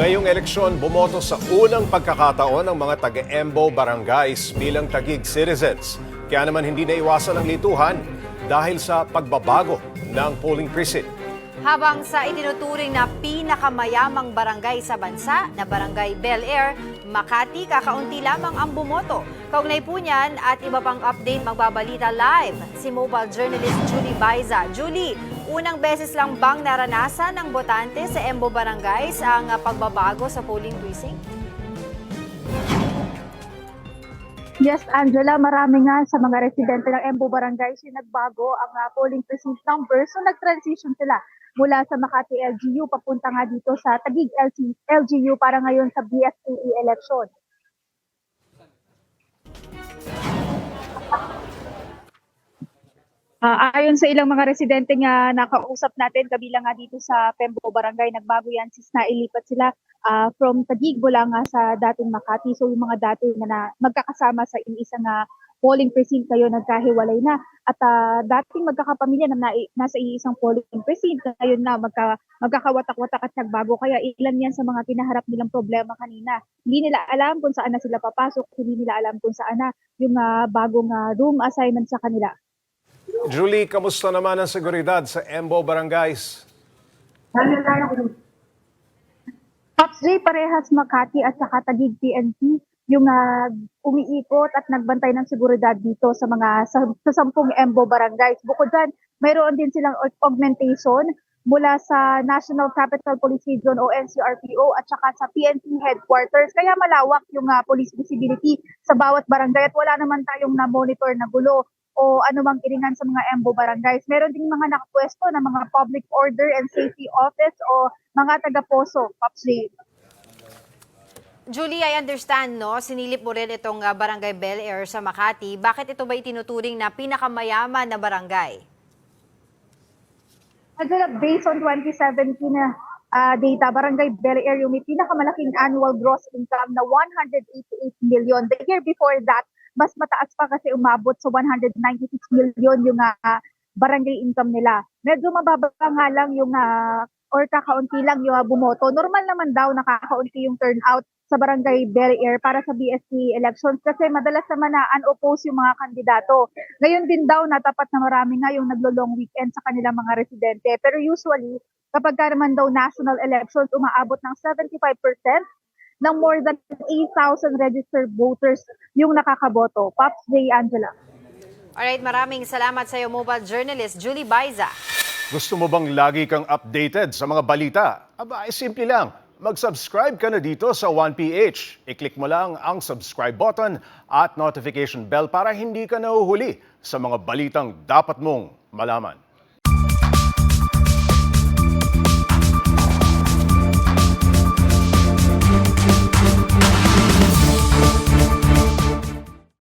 Ngayong eleksyon, bumoto sa unang pagkakataon ng mga taga-Embo barangays bilang tagig citizens. Kaya naman hindi naiwasan ang lituhan dahil sa pagbabago ng polling precinct. Habang sa itinuturing na pinakamayamang barangay sa bansa na Barangay Bel Air, Makati, kakaunti lamang ang bumoto. Kaugnay po niyan at iba pang update magbabalita live si mobile journalist Julie Baiza. Julie, unang beses lang bang naranasan ng botante sa Embo Barangays ang pagbabago sa polling precinct? Yes, Angela, marami nga sa mga residente ng Embo Barangay yung nagbago ang ah, polling precinct number. So nag-transition sila mula sa Makati LGU papunta nga dito sa Taguig LC, LGU para ngayon sa BFAE election. Ah, ayon sa ilang mga residente nga nakausap natin, kabilang nga dito sa Pembo Barangay, nagbago yan sis na ilipat sila ah, from Taguig mula nga sa dating Makati. So yung mga dati na, na magkakasama sa iisang nga polling precinct kayo nagkahiwalay na. At ah, dating magkakapamilya na, nai- nasa iisang polling precinct, ngayon na magka, magkakawatak-watak at nagbago. Kaya ilan yan sa mga kinaharap nilang problema kanina. Hindi nila alam kung saan na sila papasok, hindi nila alam kung saan na yung ah, bagong ah, room assignment sa kanila. Julie, kamusta naman ang seguridad sa Embo barangays? Pops J, parehas Makati at saka Taguig PNP yung ah, umiikot at nagbantay ng seguridad dito sa mga sa, sa sampung Embo barangays. Bukod dyan, mayroon din silang aug- augmentation mula sa National Capital Police Region o NCRPO at saka sa PNP headquarters. Kaya malawak yung ah, police visibility sa bawat barangay at wala naman tayong na-monitor na gulo o anumang iringan sa mga Embo barangays. Meron ding mga nakapwesto na mga public order and safety office o mga taga-poso, Pops. Julie, I understand, no? Sinilip mo rin itong ah, Barangay Bel Air sa Makati. Bakit ito ba itinuturing na pinakamayaman na barangay? Angela, based on 2017 na ah, data, Barangay Bel Air yung may pinakamalaking annual gross income na 188 million. The year before that, mas mataas pa kasi umabot sa 196 million yung ah, barangay income nila. Medyo mababa nga lang yung ah, or kakaunti lang yung ah, bumoto. Normal naman daw nakakaunti yung turnout sa Barangay Bel Air para sa BSC elections kasi madalas naman na unopposed yung mga kandidato. Ngayon din daw natapat na marami nga yung naglo-long weekend sa kanilang mga residente. Pero usually, kapag ka naman daw national elections, umaabot ng 75% ng more than 8,000 registered voters yung nakakaboto. Pops J. Angela. Alright, maraming salamat sa iyo, mobile journalist Julie Baiza. Gusto mo bang lagi kang updated sa mga balita? Aba, ay simple lang. Mag-subscribe ka na dito sa 1PH. I-click mo lang ang subscribe button at notification bell para hindi ka nahuhuli sa mga balitang dapat mong malaman.